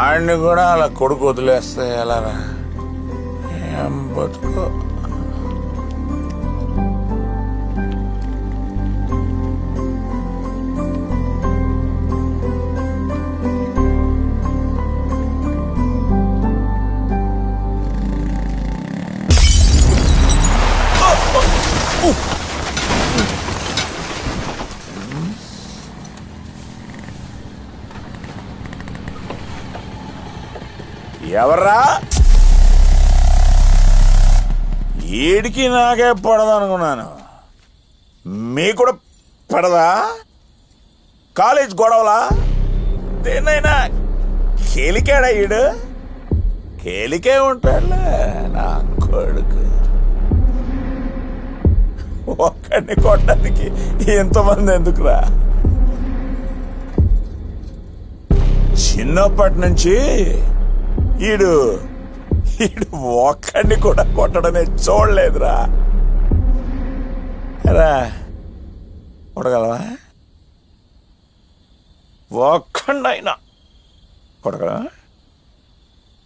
ఆయన్ని కూడా అలా కొడుకు వదిలేస్తే ఎలారా? ఏం బతుకో? ఎవర్రా? ఏడికి నాకే పడదనుకున్నాను. మీ కూడా పడదా? కాలేజ్ గొడవలా? దేన్నైనా కేలికాడా ఈడు? కేలికే ఉంటాడులే నా కొడుకు. ఒక్కడిని కొట్టడానికి ఎంతమంది ఎందుకురా? చిన్నప్పటి నుంచి ఈడు ఈడు ఒక్కడిని కూడా కొట్టడమే చూడలేదురా. రా కొడగలవా? ఒక్కడైనా కొడగలవా?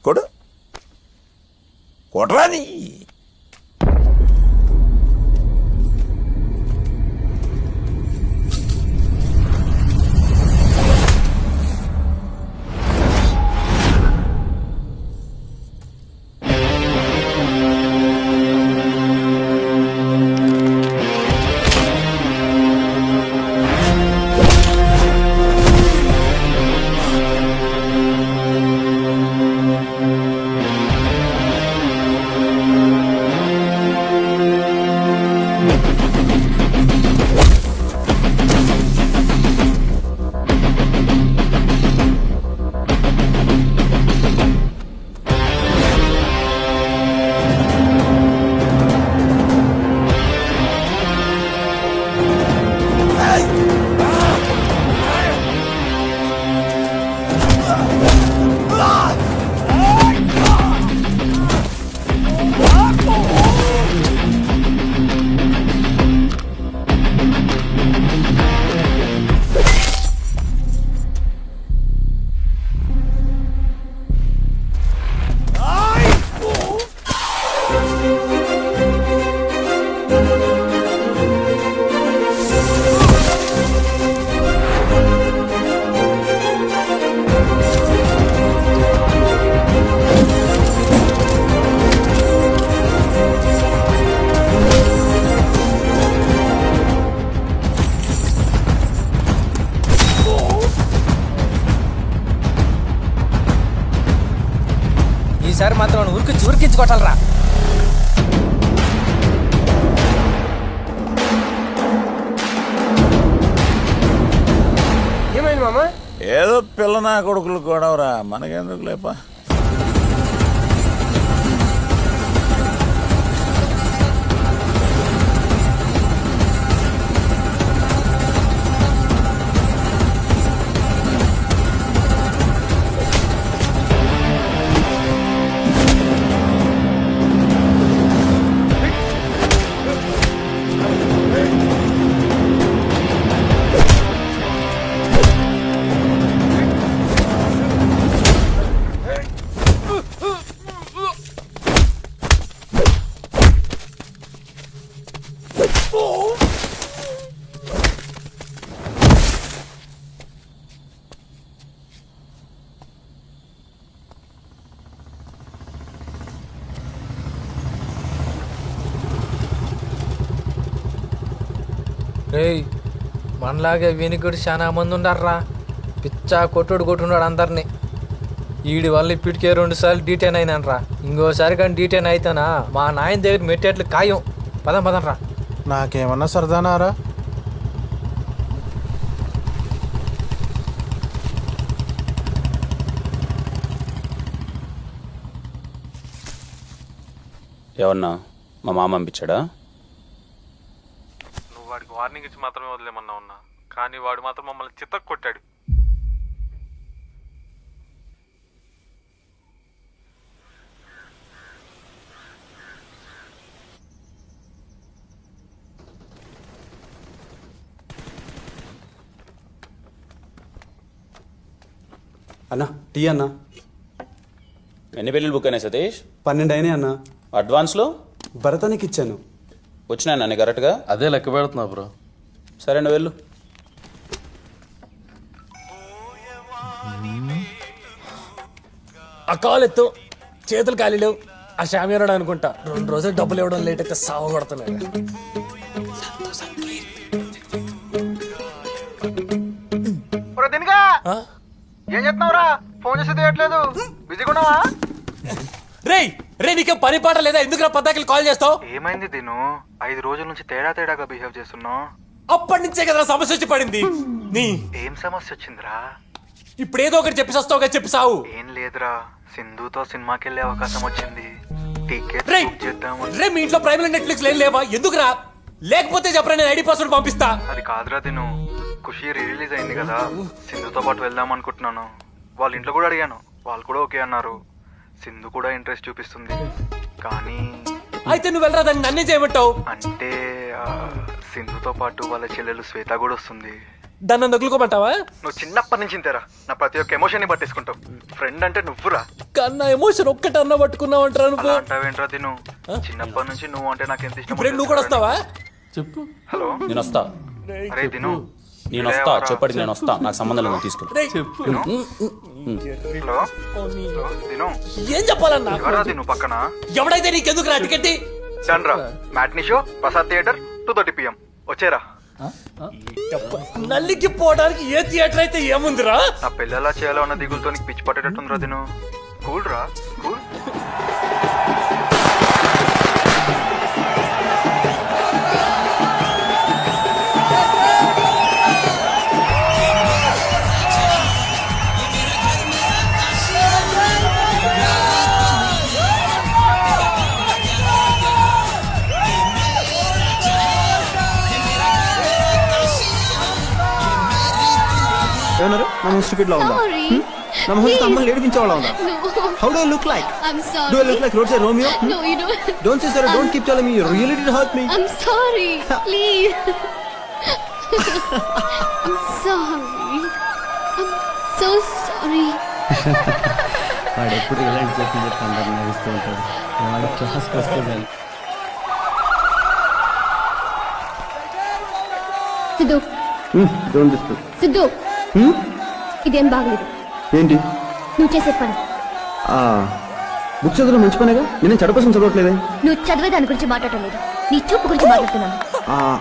కొడు. కొట్టరా ఈసారి మాత్రం ఉరికించి ఉరికించి కొట్టాలరా ఏమైంది మామ? ఏదో పిల్ల నా కొడుకులు గొడవరా? మనకెందుకు లేపా రేయ్ మనలాగే వినికుడు చాలా మంది ఉండారా పిచ్చా కొట్టుడు కొట్టున్నాడు అందరినీ. ఈడి వల్ల ఇప్పటికే రెండు సార్లు డీటెయిన్ అయినానరా. ఇంకోసారి కానీ డీటెయిన్ అయితేనా మా నాయన దగ్గర మెట్టేట్లు ఖాయం. పదం పదం రా. నాకేమన్నా సరదానారా? ఏమన్నా మా మామ పంపించాడా? వాడికి వార్నింగ్ ఇచ్చి మాత్రమే వదిలేమన్నా ఉన్నా కానీ వాడు మాత్రం మమ్మల్ని చిత్తకు కొట్టాడు. అన్నా టీ అన్నా. ఎన్ని పెళ్ళిళ్ళు బుక్ అయినాయి సతీష్? పన్నెండు అయినాయి అన్న. అడ్వాన్స్లో? భరతానికి ఇచ్చాను. వచ్చినాయి నన్ను కరెక్ట్గా? అదే లెక్క పెడుతున్నా బ్రో. సరే నువ్వు వెళ్ళు. ఆ కాలు ఎత్తు. చేతులు ఖాళీ లేవు. ఆ షామియానాడు అనుకుంటా రెండు రోజులు డబ్బులు ఇవ్వడం లేట్ అయితే సాగు కొడుతున్నాయి? ఏం చెప్తున్నావురా ఫోన్ చేసి తీయట్లేదు బిజీగా ఉన్నావా? రేయ్ రే నీకేం పని పాట లేదా? ఎందుకు పద్దాకి కాల్ చేస్తావు? ఏమైంది దీను? ఐదు రోజుల నుంచి తేడా తేడాగా బిహేవ్ చేస్తున్నావు. అప్పటి నుంచే కదా సమస్య వచ్చి పడింది. నీ ఏం సమస్య వచ్చిందిరా? ఇప్పుడు ఏదో ఒకటి చెప్పి వస్తావుగా చెప్పి సావు. ఏం లేదురా. సింధుతో సినిమాకి వెళ్ళే అవకాశం వచ్చింది. టికెట్ రే మీ ఇంట్లో ప్రైమ్ నెట్ఫ్లిక్స్ లేని లేవా? ఎందుకురా? లేకపోతే చెప్పరా నేను ఐడి పాస్వర్డ్ పంపిస్తా. అది కాదురా తిను ఖుషి రిలీజ్ అయింది కదా. సింధుతో పాటు వెళ్దాం అనుకుంటున్నాను. వాళ్ళ ఇంట్లో కూడా అడిగాను. వాళ్ళు కూడా ఓకే అన్నారు. సింధు కూడా ఇంట్రెస్ట్ చూపిస్తుంది. కానీ అయితే నువ్వు వెళ్ళరా దాన్ని నన్నే చేయమంటావు? అంటే ఆ, సింధుతో పాటు వాళ్ళ చెల్లెలు శ్వేత కూడా వస్తుంది. దాన్ని నన్ను వదులుకోమంటావా? నువ్వు చిన్నప్పటి నుంచి ఇంతేరా. నా ప్రతి ఒక్క ఎమోషన్ని పట్టేసుకుంటావు. ఫ్రెండ్ అంటే నువ్వురా. కన్నా ఎమోషన్ ఒక్కటి అన్న పట్టుకున్నావు నువ్వు? అలా అంటావేంట్రా తిను? చిన్నప్పటి నుంచి నువ్వు అంటే నాకు ఎంత ఇష్టం ఇప్పుడు నువ్వు కూడా వస్తావా? చెప్పు. హలో? నేను వస్తా. అరే తిను. నేను వస్తా. చెప్పటికి నేను వస్తా. నాకు సంబంధం లేదు తీసుకుని రేయ్, తిను. ఏం చెప్పాలన్నా? తిను పక్కన? ఎవడైతే నీకెందుకు రా టికెట్ డన్ రా matinee show Prasad theatre two thirty PM వచ్చేరా. నల్లికి పోవడానికి ఏ థియేటర్ అయితే ఏముందిరా? నా ఎలా చేయాలో అన్న దిగులతో నీకు పిచ్చి పట్టేటట్టుందిరా తిను కూల్ రా కూల్. ఏమన్నారు నా స్టూపిడ్ లా ఉందా Sorry. నా మొహం అమ్మని ఏడిపించే వాళ్ళ ఉందా No. How do look like I'm sorry. Do look like road side Romeo No, you don't. Don't say sir don't keep telling me you really did hurt me I'm sorry. Please. I'm sorry. I'm so sorry. వాడు ఎప్పుడు ఇలాంటి చెప్పి చెప్పి అందరు నవ్విస్తూ ఉంటాడు వాడు క్లాస్కి వస్తే చాలు. సిద్ధు హ్మ్, don't disturb. ఇదేం బాగలేదు. ఏంటి? నువ్వు చేసే పని. ఆ బుక్ చదవడం మంచి పనేగా? నేను చెడ కోసం చదవట్లేదే? నువ్వు చదివే దాని గురించి మాట్లాడటం లేదు. నీ చూపు గురించి మాట్లాడుతున్నాను. ఆ,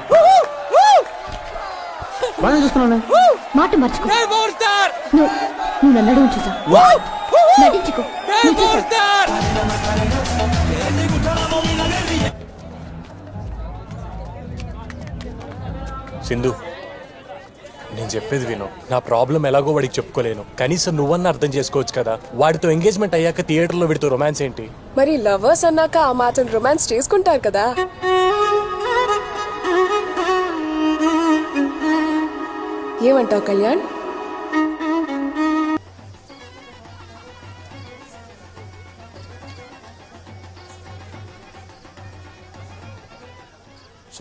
బాగానే చూస్తున్నానే మాట మర్చుకో స్టార్ నువ్వు నువ్వు నన్ను అడుగు నటించుకో. స్టార్ సింధు నేను చెప్పేది విను. నా ప్రాబ్లం ఎలాగో వాడికి చెప్పుకోలేను. కనీసం నువ్వన్న అర్థం చేసుకోవచ్చు కదా. వాడితో ఎంగేజ్మెంట్ అయ్యాక థియేటర్లో వీడితో రొమాన్స్ ఏంటి? మరి లవర్స్ అన్నాక ఆ మాత్రం రొమాన్స్ చేసుకుంటారు కదా. ఏమంటావు కళ్యాణ్?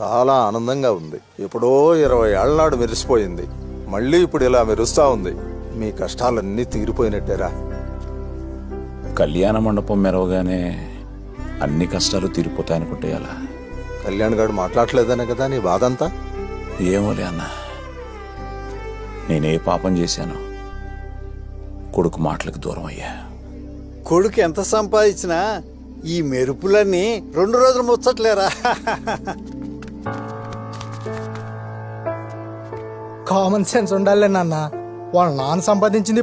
చాలా ఆనందంగా ఉంది. ఎప్పుడో ఇరవై ఏళ్ళ నాడు మెరిసిపోయింది. మళ్ళీ ఇప్పుడు ఇలా మెరుస్తా ఉంది. మీ కష్టాలన్నీ తీరిపోయినట్టేరా. కళ్యాణ మండపం మెరవగానే అన్ని కష్టాలు తీరిపోతాయనుకుంటే అలా కళ్యాణ్ గారు మాట్లాడలేదనే కదా నీ బాధంతా? ఏమోలే అన్న. నేనే పాపం చేశాను. కొడుకు మాటలకు దూరం అయ్యా కొడుకు ఎంత సంపాదించినా ఈ మెరుపులన్నీ రెండు రోజులు ముచ్చట్లేరా? కామన్ సెన్స్ ఉండాలి నాన్న. వాళ్ళ నాన్న సంపాదించింది